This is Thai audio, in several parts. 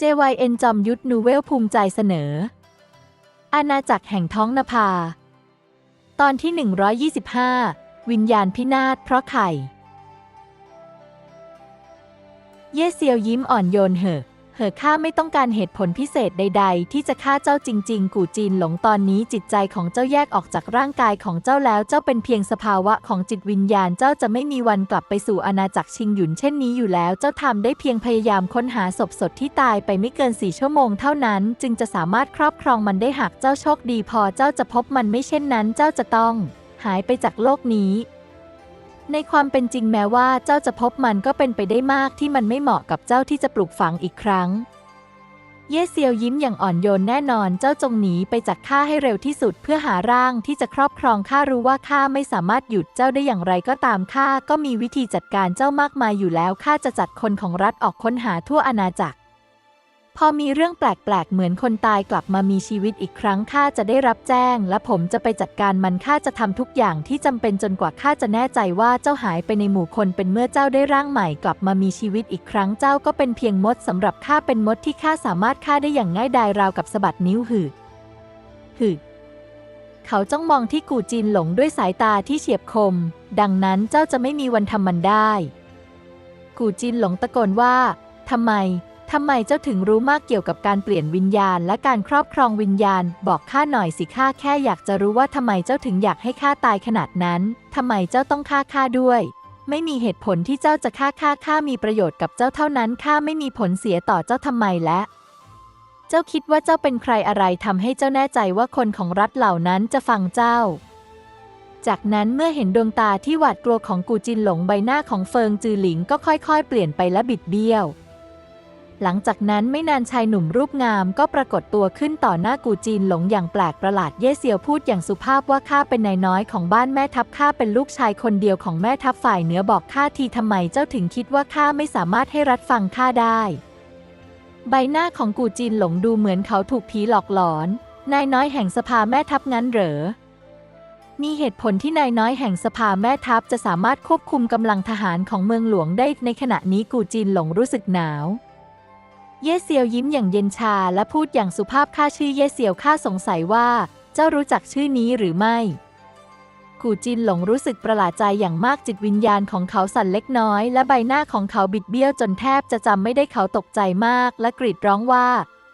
JYN จอมยุทธนูเวลภูมิใจเสนอ อาณาจักรแห่งท้องนภา ตอนที่ 125 วิญญาณพินาศเพราะไข่ เย่เซียวยิ้มอ่อนโยนเหอะ เหอข้าไม่ต้องการเหตุผลพิเศษใด ๆ ที่จะฆ่าเจ้าจริง ๆ กูจีนหลงตอนนี้จิตใจของเจ้าแยกออกจากร่างกายของเจ้าแล้วเจ้าเป็นเพียงสภาวะของจิตวิญญาณเจ้าจะไม่มีวันกลับไปสู่อาณาจักรชิงหยุนเช่นนี้อยู่แล้วเจ้าทำได้เพียงพยายามค้นหาศพสดที่ตายไปไม่เกินสี่ชั่วโมงเท่านั้น จึงจะสามารถครอบครองมันได้หากเจ้าโชคดีพอเจ้าจะพบมันไม่เช่นนั้น เจ้าจะต้อง หายไปจากโลกนี้ ในความเป็นจริงแม้ว่าเจ้าจะพบมันก็เป็นไปได้มากที่มันไม่เหมาะกับเจ้าที่จะปลูกฝังอีกครั้ง เย่เซียวยิ้มอย่างอ่อนโยนแน่นอนเจ้าจงหนีไปจากข้าให้เร็วที่สุดเพื่อหาร่างที่จะครอบครองข้ารู้ว่าข้าไม่สามารถหยุดเจ้าได้อย่างไรก็ตามข้าก็มีวิธีจัดการเจ้ามากมายอยู่แล้วข้าจะจัดคนของรัฐออกค้นหาทั่วอาณาจักร พอมีเรื่องแปลกๆ เหมือนคนตายกลับมามีชีวิตอีกครั้งข้าจะได้รับแจ้ง และผมจะไปจัดการมันข้าจะทำทุกอย่างที่จำเป็นจนกว่าข้าจะแน่ใจว่าเจ้าหายไปในหมู่คนเป็นเมื่อเจ้าได้ร่างใหม่กลับมามีชีวิตอีกครั้งเจ้าก็เป็นเพียงมดสำหรับข้าเป็นมดที่ข้าสามารถฆ่าได้อย่างง่ายดายราวกับสะบัดนิ้วหืดหืดเขาจ้องมองที่กูจินหลงด้วยสายตาที่เฉียบคม ดังนั้นเจ้าจะไม่มีวันทำมันได้ กูจินหลงตะโกนว่าทำไม ทำไมเจ้าถึงรู้มากเกี่ยวกับการเปลี่ยนวิญญาณและการครอบครองวิญญาณ บอกข้าหน่อยสิข้าแค่อยากจะรู้ว่าทำไมเจ้าถึงอยากให้ข้าตายขนาดนั้นทำไมเจ้าต้องฆ่าข้าด้วย ไม่มีเหตุผลที่เจ้าจะฆ่าข้าข้ามีประโยชน์กับเจ้าเท่านั้นข้าไม่มีผลเสียต่อเจ้าทำไมและ เจ้าคิดว่าเจ้าเป็นใครอะไรทำให้เจ้าแน่ใจว่าคนของรัฐเหล่านั้นจะฟังเจ้าจากนั้นเมื่อเห็นดวงตาที่หวาดกลัวของกูจินหลงใบหน้าของเฟิงจือหลิงก็ค่อยๆ เปลี่ยนไปและบิดเบี้ยว หลังจากนั้นไม่นานชายหนุ่มรูปงามก็ปรากฏตัวขึ้นต่อหน้ากูจีนหลงอย่างแปลกประหลาดเย่เซียวพูดอย่างสุภาพว่าข้าเป็นนายน้อยของบ้านแม่ทัพข้าเป็นลูกชายคนเดียวของแม่ทัพฝ่ายเหนือบอกข้าทีทำไมเจ้าถึงคิดว่าข้าไม่สามารถให้รัฐฟังข้าได้ ใบหน้าของกูจีนหลงดูเหมือนเขาถูกผีหลอกหลอน นายน้อยแห่งสภาแม่ทัพงั้นเหรอมีเหตุผลที่นายน้อยแห่งสภาแม่ทัพจะสามารถควบคุมกำลังทหารของเมืองหลวงได้ในขณะนี้กูจีนหลงรู้สึกหนาว เย่เซียวยิ้มอย่างเย็นชาและพูดอย่างสุภาพข้าชื่อเย่เซียวข้าสงสัยว่า เจ้ารู้จักชื่อนี้หรือไม่ กูจินหลงรู้สึกประหลาดใจอย่างมากจิตวิญญาณของเขาสั่นเล็กน้อย และใบหน้าของเขาบิดเบี้ยวจนแทบจะจำไม่ได้เขาตกใจมาก และกรีดร้องว่า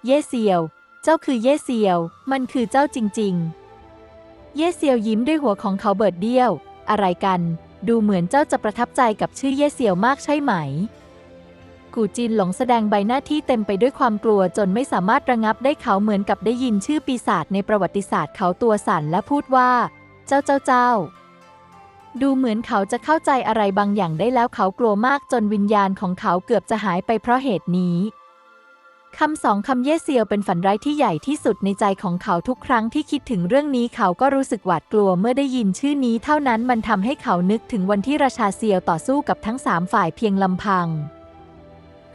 เย่เซียว เจ้าคือเย่เซียว มันคือเจ้าจริง ๆ เย่เซียวยิ้มด้วยหัวของเขาเบิดเบี้ยว อะไรกัน ดูเหมือนเจ้าจะประทับใจกับชื่อเย่เซียวมากใช่ไหม กูจินหลงแสดงใบหน้าที่เต็มไปด้วยความกลัวจนไม่สามารถระงับได้เขาเหมือนกับได้ยินชื่อปีศาจในประวัติศาสตร์เขาตัวสั่นและพูดว่า เจ้าเจ้าเจ้า ดูเหมือนเขาจะเข้าใจอะไรบางอย่างได้แล้วเขากลัวมากจนวิญญาณของเขาเกือบจะหายไปเพราะเหตุนี้คำสองคำเย่เซียวเป็นฝันร้ายที่ใหญ่ที่สุดในใจของเขาทุกครั้งที่คิดถึงเรื่องนี้เขาก็รู้สึกหวาดกลัวเมื่อได้ยินชื่อนี้เท่านั้นมันทำให้เขานึกถึงวันที่ราชาเซียวต่อสู้กับทั้งสามฝ่ายเพียงลำพัง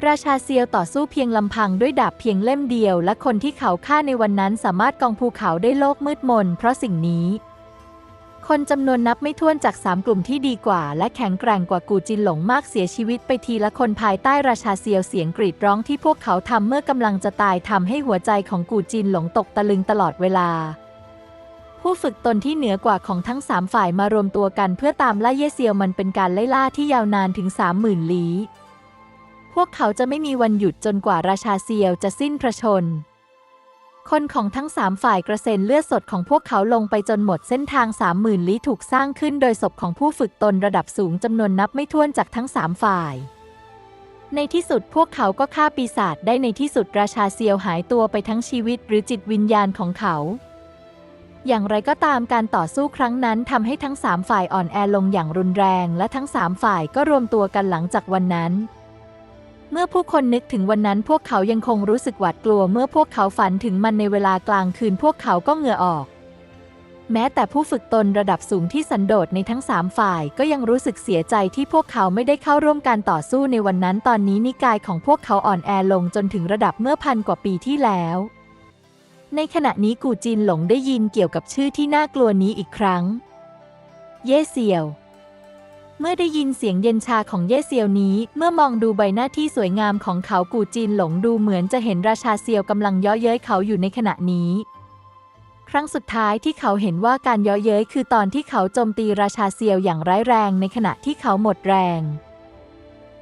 ราชาเซียวต่อสู้เพียงลำพังด้วยดาบเพียงเล่มเดียว และคนที่เขาฆ่าในวันนั้นสามารถกองภูเขาได้โลกมืดมน เพราะสิ่งนี้ คนจำนวนนับไม่ถ้วนจากสามกลุ่มที่ดีกว่า และแข็งแกร่งกว่ากูจินหลงมากเสียชีวิตไปทีละคนภายใต้ราชาเซียวเสียงกรีดร้องที่พวกเขาทำเมื่อกำลังจะตายทำให้หัวใจของกูจินหลงตกตะลึงตลอดเวลาผู้ฝึกตนที่เหนือกว่าของทั้งสามฝ่ายมารวมตัวกันเพื่อตามล่าเย่เซียวมันเป็นการไล่ล่าที่ยาวนานถึงสามหมื่นลี้ พวกเขาจะไม่มีวันหยุดจนกว่าราชาเซียวจะสิ้นพระชน คนของทั้งสามฝ่ายกระเซ็นเลือดสดของพวกเขาลงไปจนหมดเส้นทางสามหมื่นลี้ถูกสร้างขึ้นโดยศพของผู้ฝึกตนระดับสูงจำนวนนับไม่ถ้วนจากทั้งสามฝ่าย ในที่สุดพวกเขาก็ฆ่าปีศาจได้ในที่สุดราชาเซียวหายตัวไปทั้งชีวิตหรือจิตวิญญาณของเขาอย่างไรก็ตามการต่อสู้ครั้งนั้นทำให้ทั้งสามฝ่ายอ่อนแอลงอย่างรุนแรง และทั้งสามฝ่ายก็รวมตัวกันหลังจากวันนั้น เมื่อผู้คนนึกถึงวันนั้นพวกเขายังคงรู้สึกหวาดกลัวเมื่อพวกเขาฝันถึงมันในเวลากลางคืนพวกเขาก็เหงื่อออก แม้แต่ผู้ฝึกตนระดับสูงที่สันโดษในทั้งสามฝ่ายก็ยังรู้สึกเสียใจที่พวกเขาไม่ได้เข้าร่วมการต่อสู้ในวันนั้นตอนนี้นิกายของพวกเขาอ่อนแอลงจนถึงระดับเมื่อพันกว่าปีที่แล้ว ในขณะนี้กูจินหลงได้ยินเกี่ยวกับชื่อที่น่ากลัวนี้อีกครั้ง เย่เซียว เมื่อได้ยินเสียงเย็นชาของเย่เซียวนี้ เมื่อมองดูใบหน้าที่สวยงามของเขากูจีนหลงดูเหมือนจะเห็นราชาเซียวกำลังเย้อเย้ยเขาอยู่ในขณะนี้ ครั้งสุดท้ายที่เขาเห็นว่าการเย้อเย้ยคือตอนที่เขาโจมตีราชาเซียวอย่างร้ายแรงในขณะที่เขาหมดแรง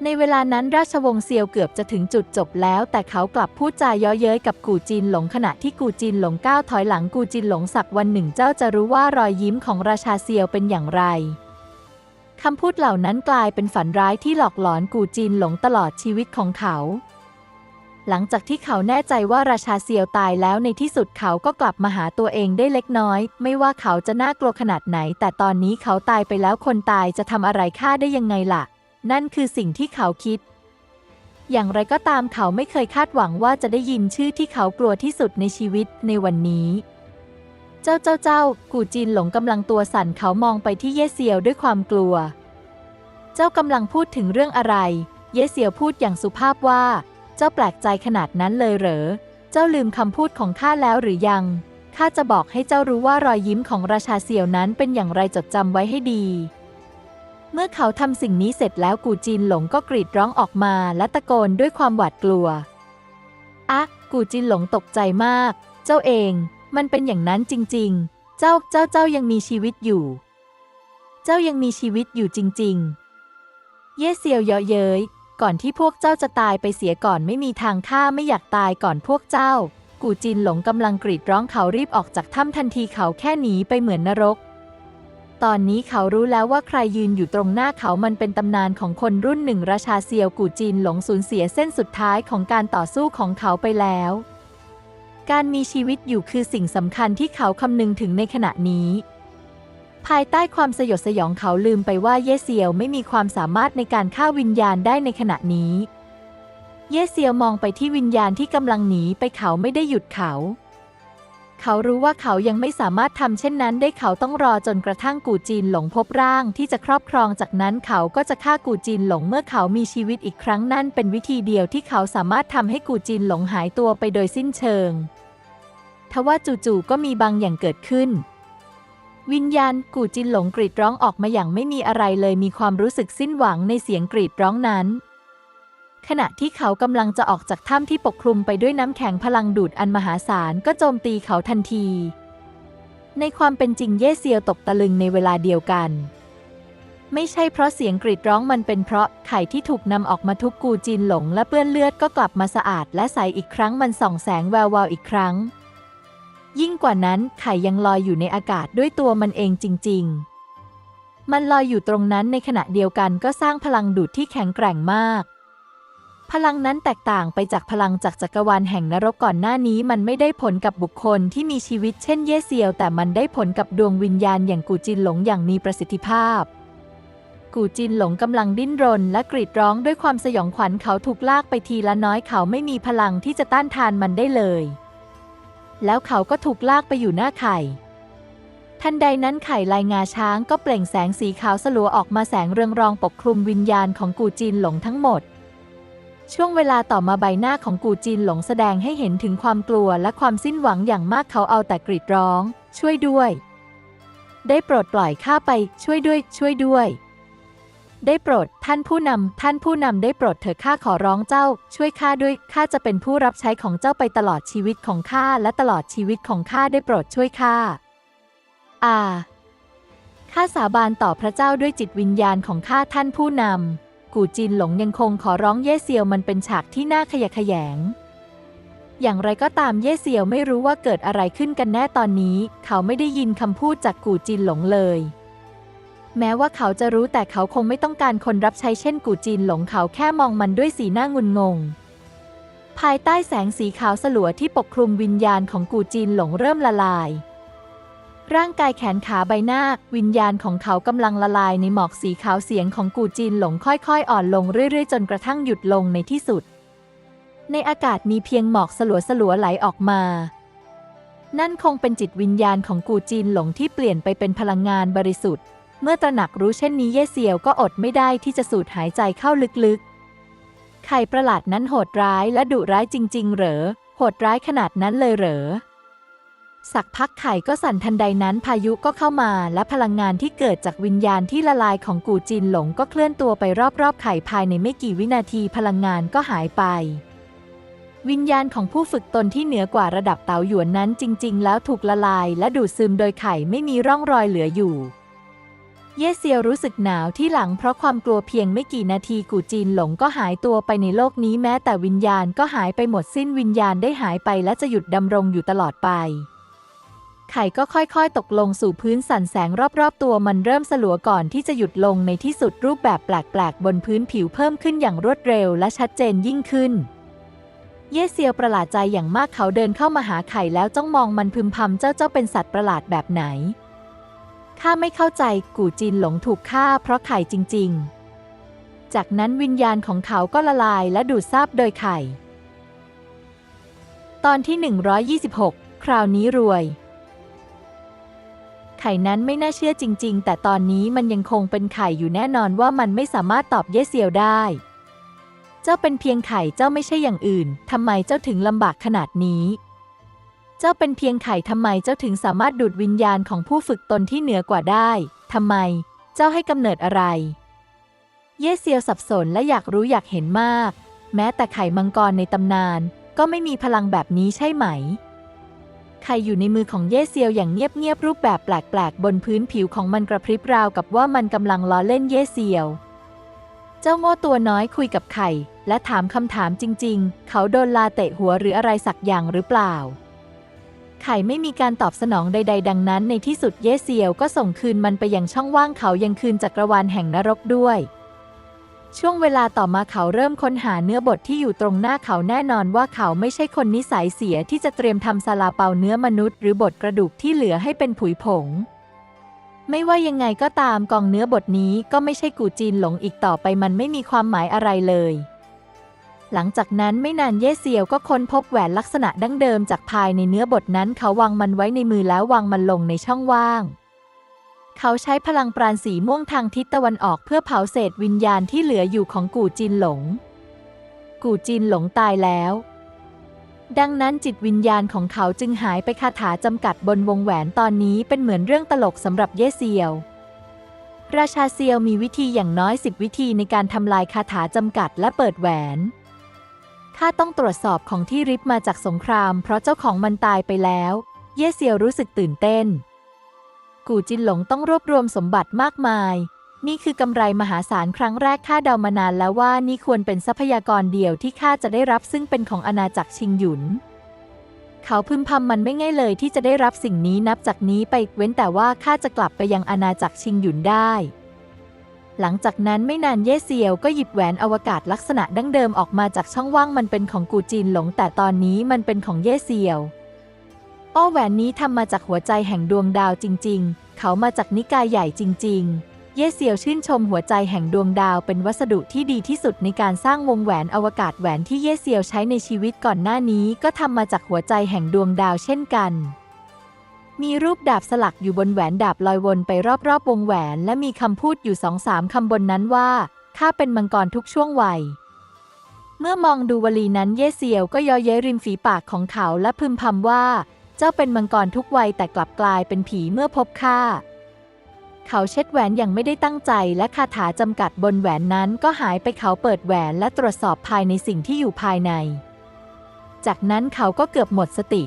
ในเวลานั้นราชวงศ์เซียวเกือบจะถึงจุดจบแล้ว แต่เขากลับพูดจาเย้อเย้ยกับกูจินหลงขณะที่กูจินหลงก้าวถอยหลังกูจินหลงสักวันหนึ่งเจ้าจะรู้ว่ารอยยิ้มของราชาเซียวเป็นอย่างไร คำพูดเหล่านั้นกลายเป็นฝันร้ายที่หลอกหลอนกูจินหลงตลอดชีวิตของเขา หลังจากที่เขาแน่ใจว่าราชาเซียวตายแล้วในที่สุดเขาก็กลับมาหาตัวเองได้เล็กน้อย ไม่ว่าเขาจะน่ากลัวขนาดไหน แต่ตอนนี้เขาตายไปแล้วคนตายจะทำอะไรข้าได้ยังไงล่ะ นั่นคือสิ่งที่เขาคิด อย่างไรก็ตามเขาไม่เคยคาดหวังว่าจะได้ยินชื่อที่เขากลัวที่สุดในชีวิตในวันนี้ จ้าเจ้าเจ้า กูจินหลงกำลังตัวสั่นเขามองไปที่เย่เซียวด้วยความกลัว เจ้ากำลังพูดถึงเรื่องอะไร เย่เซียวพูดอย่างสุภาพว่า เจ้าแปลกใจขนาดนั้นเลยเหรอ เจ้าลืมคำพูดของข้าแล้วหรือยัง ข้าจะบอกให้เจ้ารู้ว่ารอยยิ้มของราชาเซียวนั้นเป็นอย่างไรจดจำไว้ให้ดี เมื่อเขาทำสิ่งนี้เสร็จแล้วกูจินหลงก็กรีดร้องออกมาและตะโกนด้วยความหวาดกลัว อะ กูจินหลงตกใจมาก เจ้าเอง มันเป็นอย่างนั้นจริง ๆ เจ้าเจ้าเจ้ายังมีชีวิตอยู่ เจ้ายังมีชีวิตอยู่จริง ๆ เย่เซียวเยาะเย้ยก่อนที่พวกเจ้าจะตายไปเสียก่อนไม่มีทางข้าไม่อยากตายก่อนพวกเจ้า กูจินหลงกำลังกรีดร้องเขารีบออกจากถ้ำทันทีเขาแค่หนีไปเหมือนนรก ตอนนี้เขารู้แล้วว่าใครยืนอยู่ตรงหน้าเขามันเป็นตำนานของคนรุ่นหนึ่งราชาเซียวกูจินหลงสูญเสียเส้นสุดท้ายของการต่อสู้ของเขาไปแล้ว การมีชีวิตอยู่คือสิ่งสำคัญที่เขาคำนึงถึงในขณะนี้ ภายใต้ความสยดสยองเขาลืมไปว่าเยเซียวไม่มีความสามารถในการฆ่าวิญญาณได้ในขณะนี้ เยเซียวมองไปที่วิญญาณที่กำลังหนีไปเขาไม่ได้หยุดเขา เขารู้ว่าเขายังไม่สามารถทำเช่นนั้นได้เขาต้องรอจนกระทั่งกูจีนหลงพบร่างที่จะครอบครองจากนั้นเขาก็จะฆ่ากูจีนหลงเมื่อเขามีชีวิตอีกครั้งนั่นเป็นวิธีเดียวที่เขาสามารถทำให้กูจีนหลงหายตัวไปโดยสิ้นเชิง ทว่าจู่ๆก็มีบางอย่างเกิดขึ้น วิญญาณกูจินหลงกรีดร้องออกมาอย่างไม่มีอะไรเลยมีความรู้สึกสิ้นหวังในเสียงกรีดร้องนั้น ขณะที่เขากำลังจะออกจากถ้ำที่ปกคลุมไปด้วยน้ำแข็งพลังดูดอันมหาศาลก็โจมตีเขาทันที ในความเป็นจริงเย่เซียวตกตะลึงในเวลาเดียวกัน ไม่ใช่เพราะเสียงกรีดร้องมันเป็นเพราะไข่ที่ถูกนำออกมาทุบกูจินหลงและเปื้อนเลือดก็กลับมาสะอาดและใสอีกครั้งมันส่องแสงแวววาวอีกครั้ง ยิ่งกว่านั้นไข่ยังลอยอยู่ในอากาศด้วยตัวมันเองจริง ๆ มันลอยอยู่ตรงนั้นในขณะเดียวกันก็สร้างพลังดูดที่แข็งแกร่งมาก พลังนั้นแตกต่างไปจากพลังจากจักรวาลแห่งนรกก่อนหน้านี้ มันไม่ได้ผลกับบุคคลที่มีชีวิตเช่นเย่เซียว แต่มันได้ผลกับดวงวิญญาณอย่างกูจินหลงอย่างมีประสิทธิภาพ กูจินหลงกำลังดิ้นรน และกรีดร้องด้วยความสยองขวัญเขาถูกลากไปทีละน้อยเขาไม่มีพลังที่จะต้านทานมันได้เลย แล้วเขาก็ถูกลากไปอยู่หน้าไข่ทันใดนั้นไข่ลายงาช้างก็เปล่งแสงสีขาวสลัวออกมาแสงเรืองรองปกคลุมวิญญาณของกูจินหลงทั้งหมด ช่วงเวลาต่อมาใบหน้าของกูจินหลงแสดงให้เห็นถึงความกลัวและความสิ้นหวังอย่างมากเขาเอาแต่กรีดร้อง ช่วยด้วย ได้โปรดปล่อยข้าไป ช่วยด้วย ช่วยด้วย ได้โปรด ท่านผู้นำท่านผู้นำได้โปรดเถิดข้าขอร้องเจ้า ช่วยข้าด้วยข้าจะเป็นผู้รับใช้ของเจ้าไปตลอดชีวิตของข้าและตลอดชีวิตของข้าได้โปรดช่วยข้าอาข้าสาบานต่อพระเจ้าด้วยจิตวิญญาณของข้าท่านผู้นำ กูจินหลงยังคงขอร้องเย่เซียวมันเป็นฉากที่น่าขยะแขยง อย่างไรก็ตามเย่เซียวไม่รู้ว่าเกิดอะไรขึ้นกันแน่ตอนนี้ เขาไม่ได้ยินคำพูดจากกูจินหลงเลย แม้ว่าเขาจะรู้แต่เขาคงไม่ต้องการคนรับใช้เช่นกูจีนหลงเขาแค่มองมันด้วยสีหน้างุนงง ภายใต้แสงสีขาวสลัวที่ปกคลุมวิญญาณของกูจีนหลงเริ่มละลาย ร่างกายแขนขาใบหน้า วิญญาณของเขากำลังละลายในหมอกสีขาวเสียงของกูจีนหลงค่อยๆ อ่อนลงเรื่อยๆ จนกระทั่งหยุดลงในที่สุด ในอากาศมีเพียงหมอกสลัวๆไหลออกมา นั่นคงเป็นจิตวิญญาณของกูจีนหลงที่เปลี่ยนไปเป็นพลังงานบริสุทธิ์ เมื่อตระหนักรู้เช่นนี้เย่เซียวก็อดไม่ได้ที่จะสูดหายใจเข้าลึกๆ ไข่ประหลาดนั้นโหดร้ายและดุร้ายจริง ๆ เหรอ โหดร้ายขนาดนั้นเลยเหรอ สักพักไข่ก็สั่นทันใดนั้นพายุก็เข้ามา และพลังงานที่เกิดจากวิญญาณที่ละลายของกูจินหลงก็เคลื่อนตัวไปรอบๆไข่ภายในไม่กี่วินาทีพลังงานก็หายไป วิญญาณของผู้ฝึกตนที่เหนือกว่าระดับเต๋าหยวนนั้นจริง ๆ แล้วถูกละลาย และดูดซึมโดยไข่ไม่มีร่องรอยเหลืออยู่ เยเซียวรู้สึกหนาวที่หลังเพราะความกลัวเพียงไม่กี่นาทีกูจีนหลงก็หายตัวไปในโลกนี้แม้แต่วิญญาณก็หายไปหมดสิ้นวิญญาณได้หายไปและจะหยุดดำรงอยู่ตลอดไป ไข่ก็ค่อยๆ ตกลงสู่พื้นสั่นแสงรอบๆ ตัวมันเริ่มสลัวก่อนที่จะหยุดลงในที่สุดรูปแบบแปลกๆ บนพื้นผิวเพิ่มขึ้นอย่างรวดเร็วและชัดเจนยิ่งขึ้น เย่เซียวประหลาดใจอย่างมากเขาเดินเข้ามาหาไข่แล้วจ้องมองมันพึมพำเจ้าเจ้าเป็นสัตว์ประหลาดแบบไหนข้าไม่เข้าใจกู่จินหลงถูกฆ่าเพราะไข่จริง ๆ จากนั้นวิญญาณของเขาก็ละลายและดูดซาบโดยไข่ ตอนที่ 126 คราวนี้รวย ไข่นั้นไม่น่าเชื่อจริง ๆ แต่ตอนนี้มันยังคงเป็นไข่อยู่แน่นอนว่ามันไม่สามารถตอบเยเซียวได้ เจ้าเป็นเพียงไข่เจ้าไม่ใช่อย่างอื่น ทำไมเจ้าถึงลำบากขนาดนี้ เจ้าเป็นเพียงไข่ทำไมเจ้าถึงสามารถดูดวิญญาณของผู้ฝึกตนที่เหนือกว่าได้ทำไม เจ้าให้กำเนิดอะไร เย่เซียวสับสนและอยากรู้อยากเห็นมาก แม้แต่ไข่มังกรในตำนาน ก็ไม่มีพลังแบบนี้ใช่ไหม ไข่อยู่ในมือของเย่เซียวอย่างเงียบๆรูปแบบแปลกๆ บนพื้นผิวของมันกระพริบราวกับว่ามันกำลังล้อเล่นเย่เซียว เจ้าโง่ตัวน้อยคุยกับไข่ และถามคำถามจริง ๆ เขาโดนลาเตะหัวหรืออะไรสักอย่างหรือเปล่า ไข่ไม่มีการตอบสนองใด ๆ ดังนั้น ในที่สุดเย่เซียวก็ส่งคืนมันไปยังช่องว่างเขายังคืนจักรวาลแห่งนรกด้วย ช่วงเวลาต่อมาเขาเริ่มค้นหาเนื้อบทที่อยู่ตรงหน้าเขาแน่นอนว่าเขาไม่ใช่คนนิสัยเสียที่จะเตรียมทำซาลาเปาเนื้อมนุษย์ หรือบทกระดูกที่เหลือให้เป็นผุยผง ไม่ว่ายังไงก็ตามกองเนื้อบทนี้ก็ไม่ใช่กูจีนหลงอีกต่อไปมันไม่มีความหมายอะไรเลย หลังจากนั้นไม่นานเย่เซียวก็ค้นพบแหวนลักษณะดั้งเดิมจากภายในเนื้อบทนั้นเขาวางมันไว้ในมือแล้ววางมันลงในช่องว่าง เขาใช้พลังปราณสีม่วงทางทิศตะวันออกเพื่อเผาเศษวิญญาณที่เหลืออยู่ของกูจินหลง กูจินหลงตายแล้ว ดังนั้นจิตวิญญาณของเขาจึงหายไปคาถาจำกัดบนวงแหวนตอนนี้เป็นเหมือนเรื่องตลกสำหรับเย่เซียว ราชาเซียวมีวิธีอย่างน้อยสิบวิธีในการทำลายคาถาจำกัดและเปิดแหวนข้าต้องตรวจสอบของที่ริบมาจากสงคราม เพราะเจ้าของมันตายไปแล้ว เย่เซียวรู้สึกตื่นเต้น กูจินหลงต้องรวบรวมสมบัติมากมาย นี่คือกำไรมหาศาลครั้งแรกข้าเดามานานแล้วว่านี่ควรเป็นทรัพยากรเดียวที่ข้าจะได้รับซึ่งเป็นของอาณาจักรชิงหยุน เขาพึมพำมันไม่ง่ายเลยที่จะได้รับสิ่งนี้นับจากนี้ไปเว้นแต่ว่าข้าจะกลับไปยังอาณาจักรชิงหยุนได้ หลังจากนั้นไม่นานเย่เซียวก็หยิบแหวนอวกาศลักษณะดั้งเดิมออกมาจากช่องว่างมันเป็นของกูจินหลงแต่ตอนนี้มันเป็นของเย่เซียว อ้อแหวนนี้ทำมาจากหัวใจแห่งดวงดาวจริง ๆ เขามาจากนิกายใหญ่จริง ๆ เย่เซียวชื่นชมหัวใจแห่งดวงดาวเป็นวัสดุที่ดีที่สุดในการสร้างวงแหวนอวกาศแหวนที่เย่เซียวใช้ในชีวิตก่อนหน้านี้ ก็ทำมาจากหัวใจแห่งดวงดาวเช่นกัน มีรูปดาบสลักอยู่บนแหวนดาบลอยวนไปรอบๆวงแหวน และมีคำพูดอยู่สองสามคำบนนั้นว่าข้าเป็นมังกรทุกช่วงวัยเมื่อมองดูวลีนั้นเย่เซียวก็ย่อเย้ยริมฝีปากของเขาและพึมพำว่า เจ้าเป็นมังกรทุกวัยแต่กลับกลายเป็นผีเมื่อพบข้า เขาเช็ดแหวนอย่างไม่ได้ตั้งใจและคาถาจำกัดบนแหวนนั้นก็หายไปเขาเปิดแหวนและตรวจสอบภายในสิ่งที่อยู่ภายใน จากนั้นเขาก็เกือบหมดสติ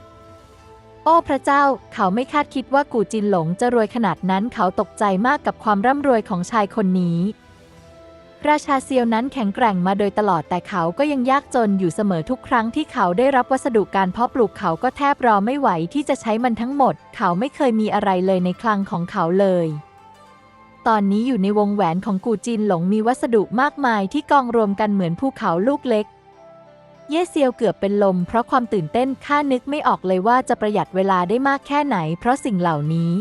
โอ้พระเจ้า เขาไม่คาดคิดว่ากูจินหลงจะรวยขนาดนั้นเขาตกใจมากกับความร่ำรวยของชายคนนี้ ราชาเซียวนั้นแข็งแกร่งมาโดยตลอดแต่เขาก็ยังยากจนอยู่เสมอทุกครั้งที่เขาได้รับวัสดุการเพาะปลูกเขาก็แทบรอไม่ไหวที่จะใช้มันทั้งหมด เขาไม่เคยมีอะไรเลยในคลังของเขาเลย ตอนนี้อยู่ในวงแหวนของกูจินหลงมีวัสดุมากมายที่กองรวมกันเหมือนภูเขาลูกเล็ก เย่เซียวเกือบเป็นลม เพราะความตื่นเต้นข้านึกไม่ออกเลยว่าจะประหยัดเวลาได้มากแค่ไหน เพราะสิ่งเหล่านี้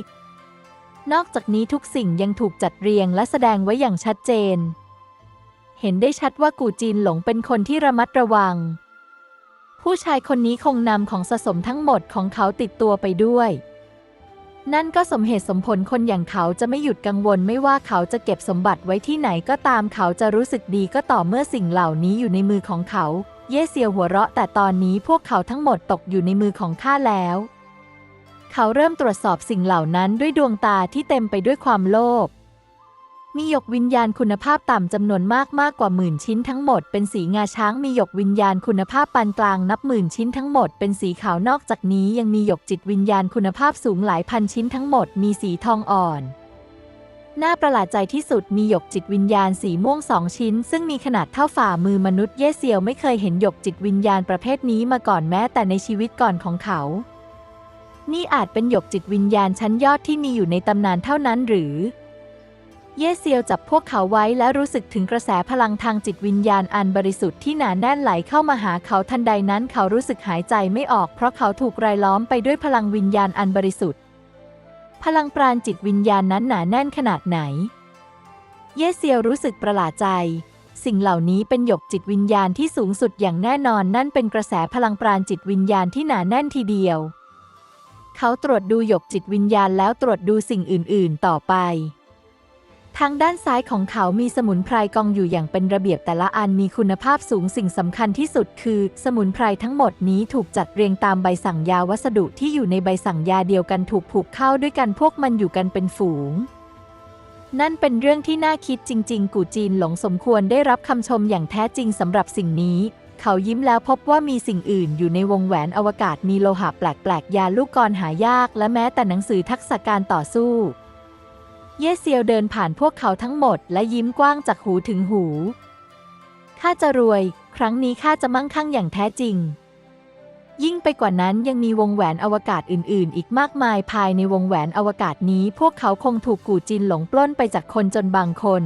นอกจากนี้ทุกสิ่งยังถูกจัดเรียงและแสดงไว้อย่างชัดเจน เห็นได้ชัดว่ากูจีนหลงเป็นคนที่ระมัดระวัง ผู้ชายคนนี้คงนำของสะสมทั้งหมดของเขาติดตัวไปด้วย นั่นก็สมเหตุสมผลคนอย่างเขาจะไม่หยุดกังวลไม่ว่าเขาจะเก็บสมบัติไว้ที่ไหนก็ตามเขาจะรู้สึกดีก็ต่อเมื่อสิ่งเหล่านี้อยู่ในมือของเขา เย่เซียวหัวเราะ แต่ตอนนี้พวกเขาทั้งหมดตกอยู่ในมือของข้าแล้ว เขเขาเริ่มตรวจสอบสิ่งเหล่านั้นด้วยดวงตาที่เต็มไปด้วยความโลภ มีหยกวิญญาณคุณภาพต่ำจำนวนมากมากกว่าหมื่นชิ้นทั้งหมดเป็นสีงาช้างมีหยกวิญญาณคุณภาพปานกลางนับหมื่นชิ้นทั้งหมดเป็นสีขาวนอกจากนี้ยังมีหยกจิตวิญญาณคุณภาพสูงหลายพันชิ้นทั้งหมดมีสีทองอ่อน น่าประหลาดใจที่สุดมีหยกจิตวิญญาณสีม่วงสองชิ้น ซึ่งมีขนาดเท่าฝ่ามือมนุษย์เย่เซียวไม่เคยเห็นหยกจิตวิญญาณประเภทนี้มาก่อนแม้แต่ในชีวิตก่อนของเขา นี่อาจเป็นหยกจิตวิญญาณชั้นยอดที่มีอยู่ในตำนานเท่านั้นหรือ เย่เซียวจับพวกเขาไว้และรู้สึกถึงกระแสพลังทางจิตวิญญาณอันบริสุทธิ์ที่หนาแน่นไหลเข้ามาหาเขาทันใดนั้นเขารู้สึกหายใจไม่ออกเพราะเขาถูกรายล้อมไปด้วยพลังวิญญาณอันบริสุทธิ์ พลังปราณจิตวิญญาณนั้นหนาแน่นขนาดไหน เย่เซียวรู้สึกประหลาดใจ สิ่งเหล่านี้เป็นหยกจิตวิญญาณที่สูงสุดอย่างแน่นอนนั่นเป็นกระแสพลังปราณจิตวิญญาณที่หนาแน่นทีเดียว เขาตรวจดูหยกจิตวิญญาณแล้วตรวจดูสิ่งอื่น ๆ ต่อไป ทางด้านซ้ายของเขามีสมุนไพรกองอยู่อย่างเป็นระเบียบแต่ละอันมีคุณภาพสูงสิ่งสำคัญที่สุดคือ สมุนไพรทั้งหมดนี้ถูกจัดเรียงตามใบสั่งยาวัสดุที่อยู่ในใบสั่งยาเดียวกันถูกผูกเข้าด้วยกันพวกมันอยู่กันเป็นฝูง นั่นเป็นเรื่องที่น่าคิดจริง ๆ กูจีนหลงสมควรได้รับคำชมอย่างแท้จริงสำหรับสิ่งนี้ เขายิ้มแล้วพบว่ามีสิ่งอื่นอยู่ในวงแหวนอวกาศมีโลหะแปลกๆยาลูกกรหายาก และแม้แต่หนังสือทักษะการต่อสู้ เย่เซียวเดินผ่านพวกเขาทั้งหมด และยิ้มกว้างจากหูถึงหู ข้าจะรวย ครั้งนี้ข้าจะมั่งคั่งอย่างแท้จริง ยิ่งไปกว่านั้นยังมีวงแหวนอวกาศอื่น ๆ อีกมากมายภายในวงแหวนอวกาศนี้ พวกเขาคงถูกกู่จินหลงปล้นไปจากคนจนบางคน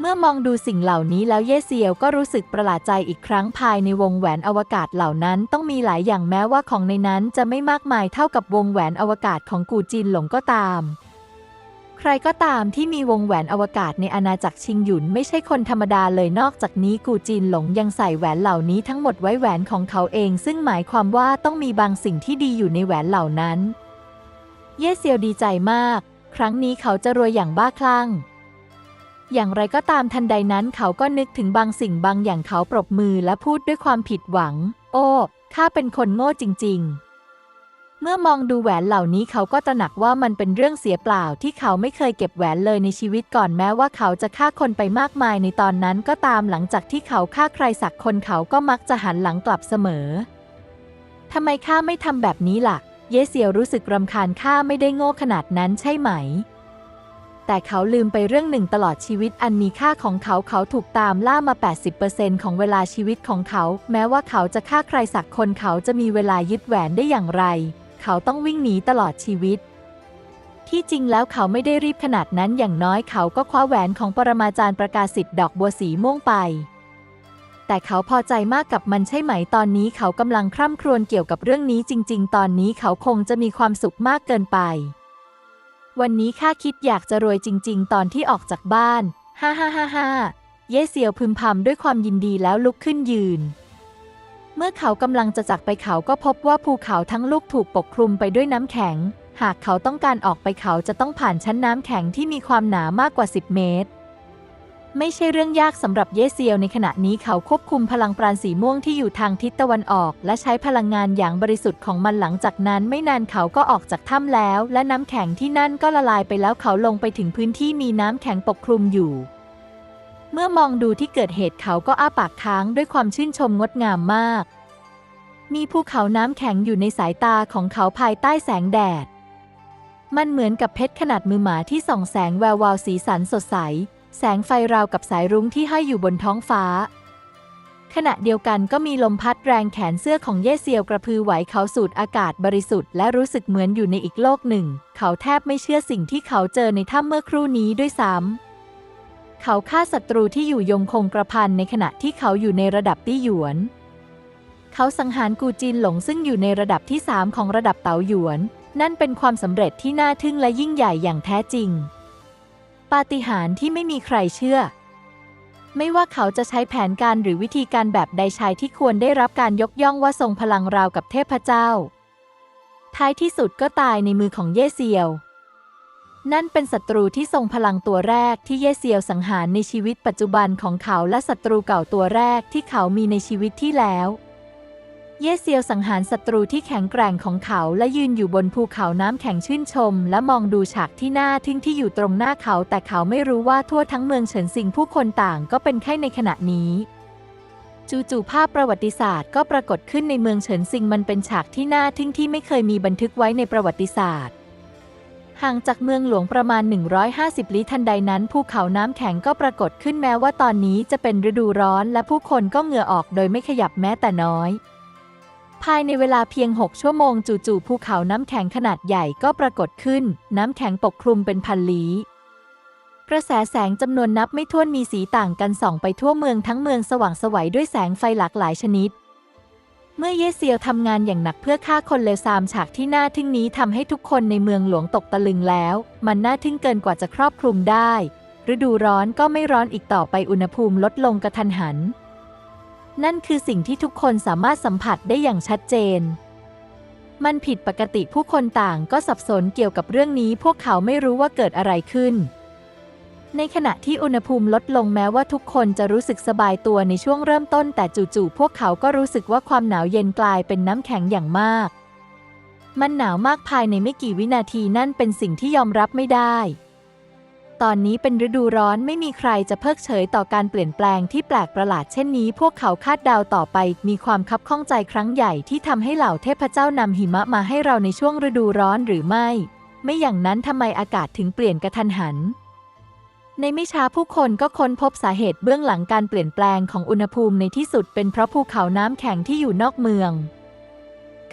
เมื่อมองดูสิ่งเหล่านี้แล้วเย่เซียวก็รู้สึกประหลาดใจอีกครั้งภายในวงแหวนอวกาศเหล่านั้นต้องมีหลายอย่างแม้ว่าของในนั้นจะไม่มากมายเท่ากับวงแหวนอวกาศของกู่จินหลงก็ตาม รก็ตามที่มีวงแหวนอวกาศในอาณาจักรชิงหยุนไม่ใช่คนธรรมดาเลยนอกจากนี้กูจีนหลงยังใส่แหวนเหล่านี้ทั้งหมดไว้แหวนของเขาเอง ซึ่งหมายความว่าต้องมีบางสิ่งที่ดีอยู่ในแหวนเหล่านั้น เย่เซียวดีใจมาก ครั้งนี้เขาจะรวยอย่างบ้าคลั่ง อย่างไรก็ตามทันใดนั้นเขาก็นึกถึงบางสิ่งบางอย่างเขาปรบมือและพูดด้วยความผิดหวัง โอ้ข้าเป็นคนโง่จริง ๆ เมื่อมองดูแหวนเหล่านี้เขาก็ตระหนักว่ามันเป็นเรื่องเสียเปล่าที่เขาไม่เคยเก็บแหวนเลยในชีวิตก่อนแม้ว่าเขาจะฆ่าคนไปมากมายในตอนนั้นก็ตามหลังจากที่เขาฆ่าใครสักคนเขาก็มักจะหันหลังกลับเสมอทำไมข้าไม่ทำแบบนี้ล่ะ เยเซียวรู้สึกรำคาญข้าไม่ได้โง่ขนาดนั้นใช่ไหม แต่เขาลืมไปเรื่องหนึ่งตลอดชีวิตอันมีค่าของเขาเขาถูกตามล่ามา 80%ของเวลาชีวิตของเขา แม้ว่าเขาจะฆ่าใครสักคนเขาจะมีเวลายึดแหวนได้อย่างไร เขาต้องวิ่งหนีตลอดชีวิต ที่จริงแล้วเขาไม่ได้รีบขนาดนั้นอย่างน้อยเขาก็คว้าแหวนของปรมาจารย์ประกาศสิทธิ์ดอกบัวสีม่วงไป แต่เขาพอใจมากกับมันใช่ไหมตอนนี้เขากำลังคร่ำครวญเกี่ยวกับเรื่องนี้จริง ๆ ตอนนี้เขาคงจะมีความสุขมากเกินไป วันนี้ข้าคิดอยากจะรวยจริง ๆ ตอนที่ออกจากบ้าน ฮ่าฮ่าฮ่าฮ่าเย่เซียวพึมพำด้วยความยินดีแล้วลุกขึ้นยืน เมื่อเขากำลังจะจากไปเขาก็พบว่าภูเขาทั้งลูกถูกปกคลุมไปด้วยน้ำแข็ง หากเขาต้องการออกไปเขาจะต้องผ่านชั้นน้ำแข็งที่มีความหนามากกว่า 10 เมตร ไม่ใช่เรื่องยากสำหรับเยเซียวในขณะนี้เขาควบคุมพลังปราณสีม่วงที่อยู่ทางทิศตะวันออก และใช้พลังงานอย่างบริสุทธิ์ของมันหลังจากนั้น ไม่นานเขาก็ออกจากถ้ำแล้ว และน้ำแข็งที่นั่นก็ละลายไปแล้วเขาลงไปถึงพื้นที่มีน้ำแข็งปกคลุมอยู่ เมื่อมองดูที่เกิดเหตุเขาก็อ้าปากค้างด้วยความชื่นชมงดงามมาก มีภูเขาน้ำแข็งอยู่ในสายตาของเขาภายใต้แสงแดด มันเหมือนกับเพชรขนาดมือหมาที่ส่องแสงแวววาวสีสันสดใส แสงไฟราวกับสายรุ้งที่ห้อยอยู่บนท้องฟ้า ขณะเดียวกันก็มีลมพัดแรงแขนเสื้อของเย่เซียวกระพือไหวเขาสูดอากาศบริสุทธิ์และรู้สึกเหมือนอยู่ในอีกโลกหนึ่ง เขาแทบไม่เชื่อสิ่งที่เขาเจอในถ้ำเมื่อครู่นี้ด้วยซ้ำ เขาฆ่าศัตรูที่อยู่ยงคงกระพันในขณะที่เขาอยู่ในระดับตี้หยวน เขาสังหารกูจินหลงซึ่งอยู่ในระดับที่ 3 ของระดับเต๋าหยวน นั่นเป็นความสำเร็จที่น่าทึ่งและยิ่งใหญ่อย่างแท้จริง ปาฏิหาริย์ที่ไม่มีใครเชื่อ ไม่ว่าเขาจะใช้แผนการหรือวิธีการแบบใดชายที่ควรได้รับการยกย่องว่าทรงพลังราวกับเทพเจ้า ท้ายที่สุดก็ตายในมือของเย่เซียว นั่นเป็นศัตรูที่ทรงพลังตัวแรกที่เย่เซียวสังหารในชีวิตปัจจุบันของเขาและศัตรูเก่าตัวแรกที่เขามีในชีวิตที่แล้ว เย่เซียวสังหารศัตรูที่แข็งแกร่งของเขาและยืนอยู่บนภูเขาน้ำแข็งชื่นชม และมองดูฉากที่น่าทึ่งที่อยู่ตรงหน้าเขา แต่เขาไม่รู้ว่าทั่วทั้งเมืองเฉินซิงผู้คนต่างก็เป็นไข้ในขณะนี้จู่ๆภาพประวัติศาสตร์ก็ปรากฏขึ้นในเมืองเฉินซิงมันเป็นฉากที่น่าทึ่งที่ไม่เคยมีบันทึกไว้ในประวัติศาสตร์ ห่างจากเมืองหลวงประมาณ 150 ลี้ทันใดนั้นภูเขาน้ำแข็งก็ปรากฏขึ้นแม้ว่าตอนนี้จะเป็นฤดูร้อนและผู้คนก็เหงื่อออกโดยไม่ขยับแม้แต่น้อย ภายในเวลาเพียง 6 ชั่วโมงจู่ๆภูเขาน้ำแข็งขนาดใหญ่ก็ปรากฏขึ้น น้ำแข็งปกคลุมเป็นพันลี้กระแสแสงจำนวนนับไม่ถ้วนมีสีต่างกันส่องไปทั่วเมืองทั้งเมืองสว่างสวัยด้วยแสงไฟหลากหลายชนิด เมื่อเยเซียวทำงานอย่างหนักเพื่อฆ่าคนเลวทรามฉากที่น่าทึ่งนี้ทำให้ทุกคนในเมืองหลวงตกตะลึงแล้ว มันน่าทึ่งเกินกว่าจะครอบคลุมได้ ฤดูร้อนก็ไม่ร้อนอีกต่อไปอุณหภูมิลดลงกระทันหัน นั่นคือสิ่งที่ทุกคนสามารถสัมผัสได้อย่างชัดเจน มันผิดปกติผู้คนต่างก็สับสนเกี่ยวกับเรื่องนี้ พวกเขาไม่รู้ว่าเกิดอะไรขึ้น ในขณะที่อุณหภูมิลดลงแม้ว่าทุกคนจะรู้สึกสบายตัวในช่วงเริ่มต้น แต่จู่ๆพวกเขาก็รู้สึกว่าความหนาวเย็นกลายเป็นน้ำแข็งอย่างมาก มันหนาวมากภายในไม่กี่วินาทีนั่นเป็นสิ่งที่ยอมรับไม่ได้ ตอนนี้เป็นฤดูร้อนไม่มีใครจะเพิกเฉยต่อการเปลี่ยนแปลงที่แปลกประหลาดเช่นนี้ พวกเขาคาดเดาต่อไป มีความคับข้องใจครั้งใหญ่ที่ทำให้เหล่าเทพเจ้านำหิมะมาให้เราในช่วงฤดูร้อนหรือไม่ ไม่อย่างนั้นทำไมอากาศถึงเปลี่ยนกระทันหัน ในไม่ช้าผู้คนก็ค้นพบสาเหตุเบื้องหลังการเปลี่ยนแปลงของอุณหภูมิในที่สุดเป็นเพราะภูเขาน้ำแข็งที่อยู่นอกเมือง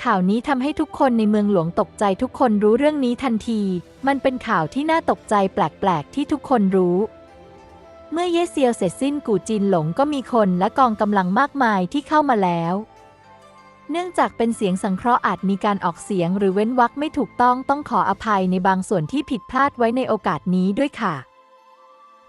ข่าวนี้ทำให้ทุกคนในเมืองหลวงตกใจทุกคนรู้เรื่องนี้ทันที มันเป็นข่าวที่น่าตกใจแปลกๆ ที่ทุกคนรู้ เมื่อเยเซียวเสร็จสิ้นกูจินหลงก็มีคนและกองกำลังมากมายที่เข้ามาแล้วเนื่องจากเป็นเสียงสังเคราะห์อาจมีการออกเสียงหรือเว้นวรรคไม่ถูกต้องต้องขออภัยในบางส่วนที่ผิดพลาดไว้ในโอกาสนี้ด้วยค่ะ